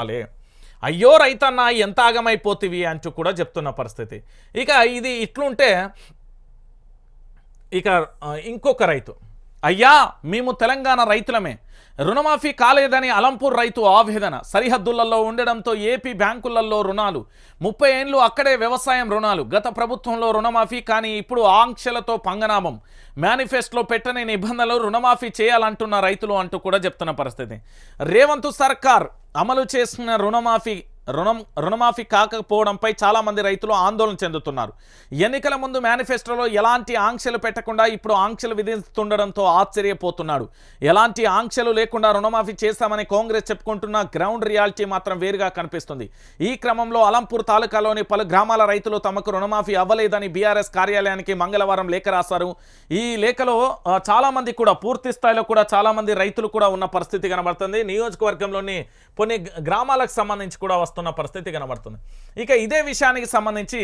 అలే. అయ్యో రైతన్న ఎంత ఆగమైపోతివి అంటూ కూడా చెప్తున్న పరిస్థితి. ఇక ఇది ఇట్లుంటే ఇక ఇంకొక రైతు. అయ్యా మేము తెలంగాణ రైతులమే. రుణమాఫీ కాలేదని అలంపూర్ రైతు ఆవేదన. సరిహద్దులలో ఉండడంతో ఏపీ బ్యాంకులలో రుణాలు. ముప్పై ఏండ్లు అక్కడే వ్యవసాయం రుణాలు. గత ప్రభుత్వంలో రుణమాఫీ కానీ ఇప్పుడు ఆంక్షలతో పంగనామం. మేనిఫెస్టోలో పెట్టని నిబంధనలు రుణమాఫీ చేయాలంటున్న రైతులు అంటూ కూడా చెప్తున్న పరిస్థితి. రేవంత్ సర్కార్ అమలు చేసిన రుణమాఫీ రుణం రుణమాఫీ కాకపోవడంపై చాలామంది రైతులు ఆందోళన చెందుతున్నారు. ఎన్నికల ముందు మేనిఫెస్టోలో ఎలాంటి ఆంక్షలు పెట్టకుండా ఇప్పుడు ఆంక్షలు విధిస్తుండడంతో ఆశ్చర్యపోతున్నాడు. ఎలాంటి ఆంక్షలు లేకుండా రుణమాఫీ చేస్తామని కాంగ్రెస్ చెప్పుకుంటున్న గ్రౌండ్ రియాలిటీ మాత్రం వేరుగా కనిపిస్తుంది. ఈ క్రమంలో అలంపూర్ తాలూకాలోని పలు గ్రామాల రైతులు తమకు రుణమాఫీ అవ్వలేదని బీఆర్ఎస్ కార్యాలయానికి మంగళవారం లేఖ రాశారు. ఈ లేఖలో చాలామంది కూడా పూర్తి స్థాయిలో కూడా చాలామంది రైతులు కూడా ఉన్న పరిస్థితి కనబడుతుంది. నియోజకవర్గంలోని కొన్ని గ్రామాలకు సంబంధించి కూడా వస్తున్న పరిస్థితి కనబడుతుంది. ఇక ఇదే విషయానికి సంబంధించి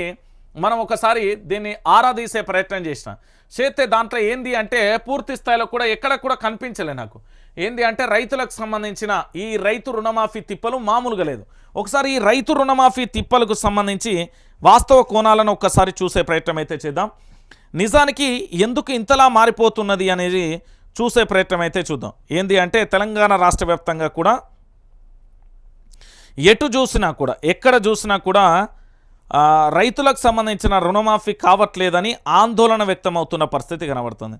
మనం ఒకసారి దీన్ని ఆరాధీసే ప్రయత్నం చేసిన. చేస్తే దాంట్లో ఏంది అంటే పూర్తి స్థాయిలో కూడా ఎక్కడ కూడా కనిపించలే నాకు. ఏంది అంటే రైతులకు సంబంధించిన ఈ రైతు రుణమాఫీ తిప్పలు మామూలుగా లేదు. ఒకసారి ఈ రైతు రుణమాఫీ తిప్పలకు సంబంధించి వాస్తవ కోణాలను ఒక్కసారి చూసే ప్రయత్నం అయితే చేద్దాం. నిజానికి ఎందుకు ఇంతలా మారిపోతున్నది అనేది చూసే ప్రయత్నం అయితే చూద్దాం. ఏంది అంటే తెలంగాణ రాష్ట్ర వ్యాప్తంగా కూడా ఎటు చూసినా కూడా ఎక్కడ చూసినా కూడా రైతులకు సంబంధించిన రుణమాఫీ కావట్లేదని ఆందోళన వ్యక్తమవుతున్న పరిస్థితి కనబడుతుంది.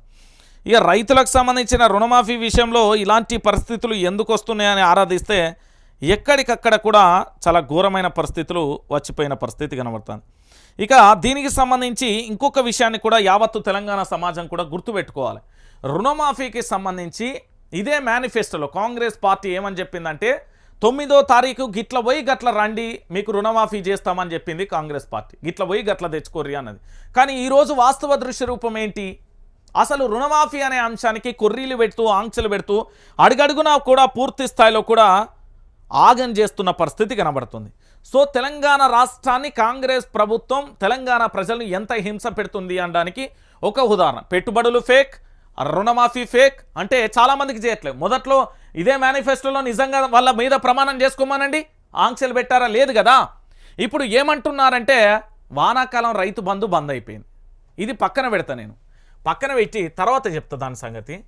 ఇక రైతులకు సంబంధించిన రుణమాఫీ విషయంలో ఇలాంటి పరిస్థితులు ఎందుకు వస్తున్నాయని ఆరాధిస్తే ఎక్కడికక్కడ కూడా చాలా ఘోరమైన పరిస్థితులు వచ్చిపోయిన పరిస్థితి కనబడుతుంది. ఇక దీనికి సంబంధించి ఇంకొక విషయాన్ని కూడా యావత్తు తెలంగాణ సమాజం కూడా గుర్తుపెట్టుకోవాలి. రుణమాఫీకి సంబంధించి ఇదే మేనిఫెస్టోలో కాంగ్రెస్ పార్టీ ఏమని చెప్పిందంటే తొమ్మిదో తారీఖు గిట్ల పోయి గట్ల రండి మీకు రుణమాఫీ చేస్తామని చెప్పింది కాంగ్రెస్ పార్టీ. గిట్ల పోయి గట్ల తెచ్చుకోర్రి అన్నది. కానీ ఈరోజు వాస్తవ దృశ్య రూపం ఏంటి? అసలు రుణమాఫీ అనే అంశానికి కొర్రీలు పెడుతూ ఆంక్షలు పెడుతూ అడుగడుగునా కూడా పూర్తి స్థాయిలో కూడా ఆగం చేస్తున్న పరిస్థితి కనబడుతుంది. సో తెలంగాణ రాష్ట్రాన్ని కాంగ్రెస్ ప్రభుత్వం తెలంగాణ ప్రజలను ఎంత హింస పెడుతుంది అనడానికి ఒక ఉదాహరణ. పెట్టుబడులు ఫేక్ రుణమాఫీ ఫేక్ అంటే చాలామందికి చేయట్లేదు. మొదట్లో ఇదే మేనిఫెస్టోలో నిజంగా వాళ్ళ మీద ప్రమాణం చేసుకోమనండి. ఆంక్షలు పెట్టారా? లేదు కదా. ఇప్పుడు ఏమంటున్నారంటే వానాకాలం రైతు బంధు బంద్ అయిపోయింది. ఇది పక్కన పెడతా నేను. పక్కన పెట్టి తర్వాత చెప్తా దాని సంగతి.